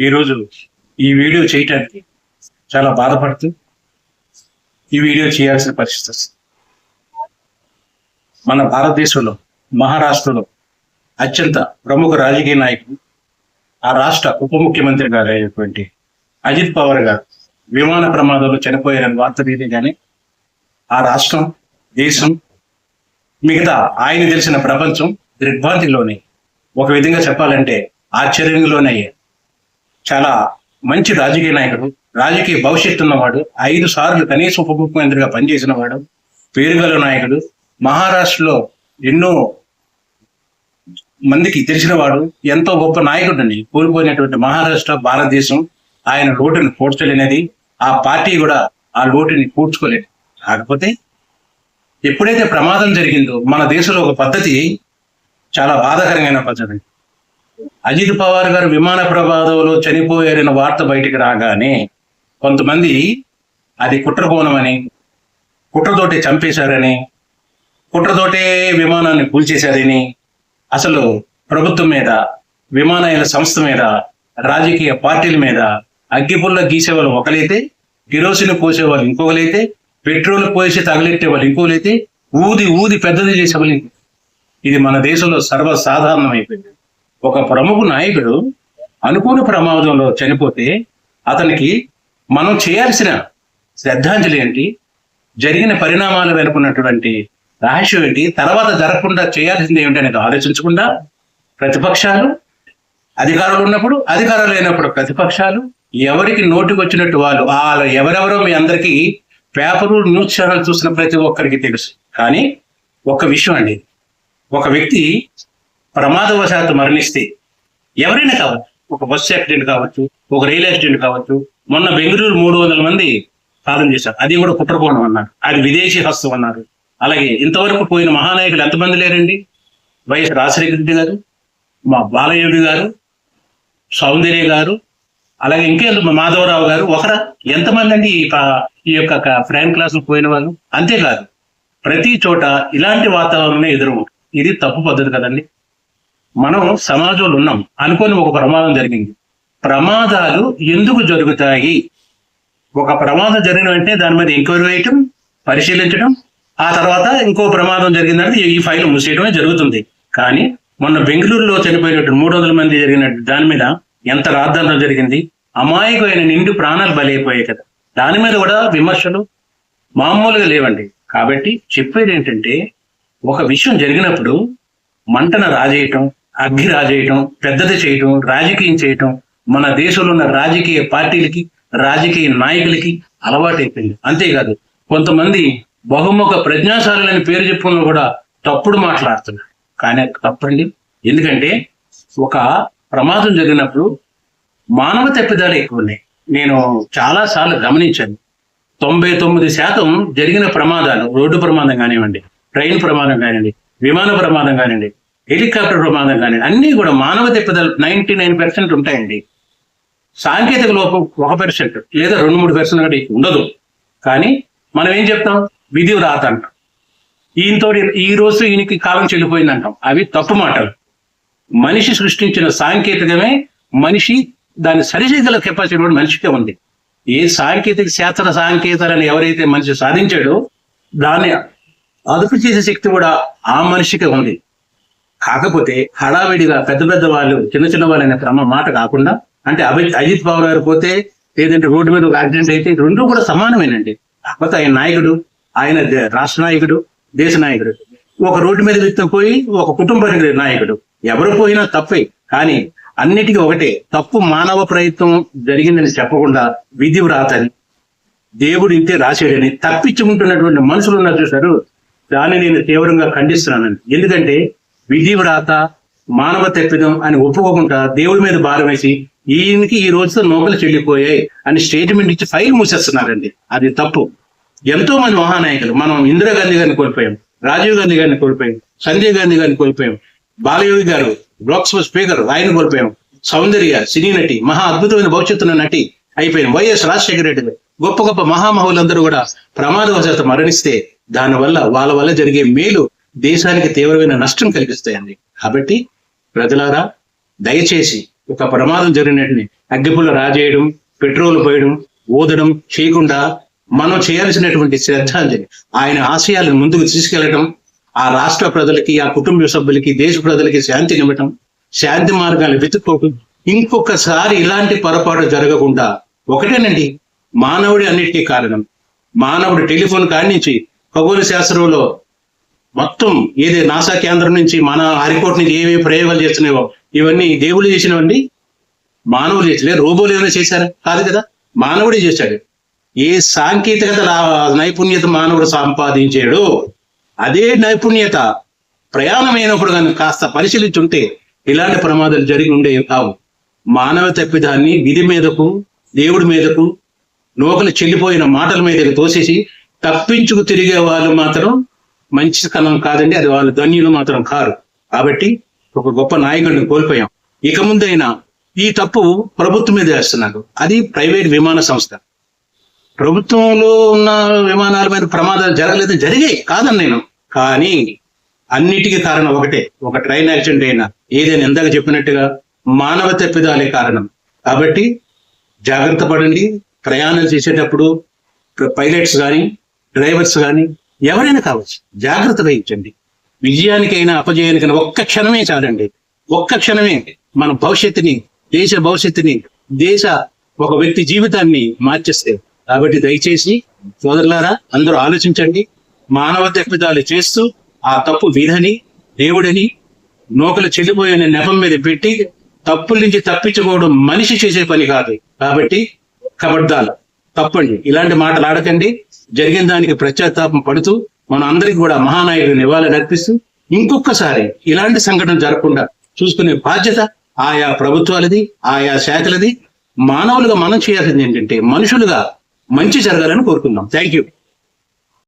ఈరోజు ఈ వీడియో చేయటానికి చాలా బాధపడుతూ ఈ వీడియో చేయాల్సిన పరిస్థితి మన భారతదేశంలో మహారాష్ట్రలో అత్యంత ప్రముఖ రాజకీయ నాయకుడు ఆ రాష్ట్ర ఉప ముఖ్యమంత్రి గారు అయినటువంటి అజిత్ పవార్ గారు విమాన ప్రమాదంలో చనిపోయారని వార్త కానీ ఆ రాష్ట్రం దేశం మిగతా ఆయన తెలిసిన ప్రపంచం దిగ్భాంతిలోనే ఒక విధంగా చెప్పాలంటే ఆశ్చర్యంలోనే చాలా మంచి రాజకీయ నాయకుడు. రాజకీయ భవిష్యత్తు ఉన్నవాడు. ఐదు సార్లు కనీస ఉప ముఖ్యమంత్రిగా పనిచేసిన వాడు. పేరుగల నాయకుడు. మహారాష్ట్రలో ఎన్నో మందికి తెలిసినవాడు ఎంతో గొప్ప నాయకుడిని కోల్పోయినటువంటి మహారాష్ట్ర భారతదేశం ఆయన లోటుని పూడ్చలేనిది. ఆ పార్టీ కూడా ఆ లోటుని పూడ్చుకోలేదు. కాకపోతే ఎప్పుడైతే ప్రమాదం జరిగిందో మన దేశంలో ఒక పద్ధతి చాలా బాధాకరమైన పద్ధతి. అజిత్ పవార్ గారు విమాన ప్రమాదంలో చనిపోయారన్న వార్త బయటికి రాగానే కొంతమంది అది కుట్రకోణమని కుట్రతోటే చంపేశారని కుట్రతోటే విమానాన్ని కూల్చేశారని అసలు ప్రభుత్వం మీద విమానయాన సంస్థ మీద రాజకీయ పార్టీల మీద అగ్గిపుల్ల గీసేవాళ్ళు ఒకలైతే కిరోసిన్ పోసేవాళ్ళు ఇంకొకలైతే పెట్రోల్ పోసి తగలెట్టే వాళ్ళు ఇంకొకలైతే ఊది ఊది పెద్దది చేసేవాళ్ళు ఇది మన దేశంలో సర్వసాధారణం అయిపోయింది ఒక ప్రముఖ నాయకుడు అనుకోని ప్రమాదంలో చనిపోతే అతనికి మనం చేయాల్సిన శ్రద్ధాంజలి ఏంటి? జరిగిన పరిణామాలు వెనుకున్నటువంటి రహస్యం ఏంటి? తర్వాత జరగకుండా చేయాల్సింది ఏమిటి అనేది ఆలోచించకుండా ప్రతిపక్షాలు అధికారులు ఉన్నప్పుడు అధికారాలు లేనప్పుడు ప్రతిపక్షాలు ఎవరికి నోటికి వచ్చినట్టు వాళ్ళు వాళ్ళు ఎవరెవరో మీ అందరికీ పేపరు న్యూస్ ఛానల్ చూసిన ప్రతి ఒక్కరికి తెలుసు. కానీ ఒక విషయం అండి ఒక వ్యక్తి ప్రమాదవశాత్తు మరణిస్తే ఎవరైనా కావచ్చు ఒక బస్సు యాక్సిడెంట్ కావచ్చు ఒక రైల్ యాక్సిడెంట్ కావచ్చు మొన్న బెంగళూరు మూడు వందల మంది సాధన చేశారు. అది కూడా కుట్రకోణం అన్నారు. అది విదేశీ హస్తం అన్నారు. అలాగే ఇంతవరకు పోయిన మహానాయకులు ఎంతమంది లేరండి? వైఎస్ రాజశేఖర రెడ్డి గారు మా బాలయోగి గారు సౌందర్య గారు అలాగే ఇంకేందుకు మాధవరావు గారు ఒకరా? ఎంతమంది అండి ఈ యొక్క క- ఫ్రాంక్ క్లాసులు పోయిన వాళ్ళు? అంతేకాదు ప్రతి చోట ఇలాంటి వాతావరణమే ఎదురు ఇది తప్పు పద్ధతి కదండి. మనం సమాజంలో ఉన్నాం అనుకోని ఒక ప్రమాదం జరిగింది. ప్రమాదాలు ఎందుకు జరుగుతాయి? ఒక ప్రమాదం జరిగిన వెంటనే దాని మీద ఎంక్వైరీ వేయటం పరిశీలించడం ఆ తర్వాత ఇంకో ప్రమాదం జరిగిందంటే ఈ ఫైల్ మూసేయడమే జరుగుతుంది. కానీ మొన్న బెంగళూరులో చనిపోయినట్టు మూడు వందల మంది జరిగినట్టు దాని మీద ఎంత రాద్ధాంతం జరిగింది? అమాయకమైన నిండు ప్రాణాలు బలైపోయాయి కదా. దాని మీద కూడా విమర్శలు మామూలుగా లేవండి. కాబట్టి చెప్పేది ఏంటంటే ఒక విషయం జరిగినప్పుడు మంటను రాజేయటం అగ్గి రాజేయటం పెద్దది చేయటం రాజకీయం చేయటం మన దేశంలో ఉన్న రాజకీయ పార్టీలకి రాజకీయ నాయకులకి అలవాటైపోయింది. అంతేకాదు కొంతమంది బహుముఖ ప్రజ్ఞాశాలని పేరు చెప్పుకున్న కూడా తప్పుడు మాట్లాడుతున్నారు కానీ తప్పండి. ఎందుకంటే ఒక ప్రమాదం జరిగినప్పుడు మానవ తప్పిదాలు ఎక్కువ ఉన్నాయి. నేను చాలాసార్లు గమనించాను. తొంభై తొమ్మిది శాతం జరిగిన ప్రమాదాలు రోడ్డు ప్రమాదం కానివ్వండి ట్రైన్ ప్రమాదం కానివ్వండి విమాన ప్రమాదం కానివ్వండి హెలికాప్టర్ ప్రమాదం కానీ అన్నీ కూడా మానవ తప్పిదాలు నైన్టీ నైన్ పర్సెంట్ ఉంటాయండి. సాంకేతిక లోపం ఒక పర్సెంట్ లేదా రెండు మూడు పర్సెంట్ కూడా ఉండదు. కానీ మనం ఏం చెప్తాం? విధి రాత అంటాం. ఈయనతో ఈ రోజు ఈయనకి కాలం చెల్లిపోయింది అంటాం అవి తప్పు మాటలు. మనిషి సృష్టించిన సాంకేతికమే మనిషి దాన్ని సరిచేయగల కెపాసిటీ కూడా మనిషికే ఉంది. ఏ సాంకేతిక శాస్త్ర సాంకేతాలను ఎవరైతే మనిషి సాధించాడో దాన్ని అదుపు చేసే శక్తి కూడా ఆ మనిషికే ఉంది. కాకపోతే హడావిడిగా పెద్ద పెద్ద వాళ్ళు చిన్న చిన్న వాళ్ళు అనే క్రమ మాట కాకుండా అంటే అభి అజిత్ పవర్ గారు పోతే లేదంటే రోడ్డు మీద ఒక యాక్సిడెంట్ అయితే రెండు కూడా సమానమేనండి. కాకపోతే ఆయన నాయకుడు ఆయన దే- రాష్ట్ర నాయకుడు దేశ నాయకుడు. ఒక రోడ్డు మీద వ్యక్తి పోయి ఒక కుటుంబానికి నాయకుడు. ఎవరు పోయినా తప్పే కానీ అన్నిటికీ ఒకటే తప్పు మానవ ప్రయత్నం జరిగిందని చెప్పకుండా విధి వ్రాతని దేవుడు ఇంతే రాశాడని తప్పించుకుంటున్నటువంటి మనుషులు ఉన్నారు చూశారు దాన్ని నేను తీవ్రంగా ఖండిస్తున్నానండి. ఎందుకంటే విధి వ్రాత మానవ తప్పిదం అని ఒప్పుకోకుండా దేవుడి మీద భారం వేసి ఈయనకి ఈ రోజుతో నోకలు చెల్లిపోయాయి అని స్టేట్మెంట్ ఇచ్చి ఫైల్ మూసేస్తున్నారండి. అది తప్పు. ఎంతో మంది మహానాయకులు మనం ఇందిరాగాంధీ గారిని కోల్పోయాం రాజీవ్ గాంధీ గారిని కోల్పోయాం సంజయ్ గాంధీ గారిని కోల్పోయాం బాలయోగి గారు లోక్సభ స్పీకర్ ఆయన కోల్పోయాం సౌందర్య సినీ నటి మహా అద్భుతమైన భవిష్యత్తున్న నటి అయిపోయింది వైఎస్ రాజశేఖర రెడ్డి గొప్ప గొప్ప మహామహులందరూ కూడా ప్రమాదవశాత్తు మరణిస్తే దానివల్ల వాళ్ళ వల్ల జరిగే మేలు దేశానికి తీవ్రమైన నష్టం కలిగిస్తాయండి. కాబట్టి ప్రజలారా దయచేసి ఒక ప్రమాదం జరిగినట్టుని అగ్గిపుల్ల రాజేయడం పెట్రోల్ పోయడం ఊదడం చేయకుండా మనం చేయాల్సినటువంటి శ్రద్ధాంజలి ఆయన ఆశయాలను ముందుకు తీసుకెళ్ళడం ఆ రాష్ట్ర ప్రజలకి ఆ కుటుంబ సభ్యులకి దేశ ప్రజలకి శాంతి ఇవ్వటం శాంతి మార్గాలు వెతుక్కోవటం ఇంకొకసారి ఇలాంటి పొరపాటు జరగకుండా ఒకటేనండి మానవుడి అన్నిటికీ కారణం. మానవుడు టెలిఫోన్ కాడి నుంచి ఖగోళ శాస్త్రంలో మొత్తం ఏది నాసా కేంద్రం నుంచి మన హరికోట్ నుంచి ఏమేమి ప్రయోగాలు చేస్తున్నాయో ఇవన్నీ దేవుడు చేసినవండి. మానవులు చేసిన రోబోలు ఏమైనా చేశారా? కాదు కదా మానవుడే చేశాడు. ఏ సాంకేతికత నైపుణ్యత మానవుడు సంపాదించాడు అదే నైపుణ్యత ప్రయాణమైనప్పుడు కానీ కాస్త పరిశీలించుంటే ఇలాంటి ప్రమాదాలు జరిగి ఉండేవి కావు. మానవ తప్పిదాన్ని విధి మీదకు దేవుడి మీదకు నూకలు చెల్లిపోయిన మాటల మీదకు తోసేసి తప్పించుకు తిరిగే వాళ్ళు మాత్రం మంచి స్థలం కాదండి అది వాళ్ళు ధన్యులు మాత్రం కారు. కాబట్టి ఒక గొప్ప నాయకుడిని కోల్పోయాం. ఇక ముందైనా ఈ తప్పు ప్రభుత్వం మీద వేస్తున్నారు. అది ప్రైవేట్ విమాన సంస్థ. ప్రభుత్వంలో ఉన్న విమానాల మీద ప్రమాదాలు జరగలేదు జరిగాయి కాదని నేను. కానీ అన్నిటికీ కారణం ఒకటే. ఒక ట్రైన్ యాక్సిడెంట్ అయినా ఏదైనా ఇందాక చెప్పినట్టుగా మానవ తప్పిదాలే కారణం. కాబట్టి జాగ్రత్త పడండి. ప్రయాణం చేసేటప్పుడు పైలట్స్ కానీ డ్రైవర్స్ కానీ ఎవరైనా కావచ్చు జాగ్రత్త వహించండి విజయానికైనా అపజయానికైనా ఒక్క క్షణమే చాలండి. ఒక్క క్షణమే మన భవిష్యత్తుని దేశ భవిష్యత్తుని దేశ ఒక వ్యక్తి జీవితాన్ని మార్చేస్తే. కాబట్టి దయచేసి సోదరులారా అందరూ ఆలోచించండి. మానవ తప్పిదాలు చేస్తూ ఆ తప్పు విధని దేవుడని నూకలు చెల్లిపోయిన నెపం మీద పెట్టి తప్పుల నుంచి తప్పించుకోవడం మనిషి చేసే పని కాదు. కాబట్టి కబడ్దాలు తప్పండి. ఇలాంటి మాటలు ఆడకండి. జరిగిన దానికి ప్రత్యాతాపం పడుతూ మన అందరికి కూడా మహానాయుడు నివాళులు అర్పిస్తూ ఇంకొకసారి ఇలాంటి సంఘటన జరగకుండా చూసుకునే బాధ్యత ఆయా ప్రభుత్వాలది ఆయా శాఖలది. మానవులుగా మనం చేయాల్సింది ఏంటంటే మనుషులుగా మంచి జరగాలని కోరుకుందాం. Thank you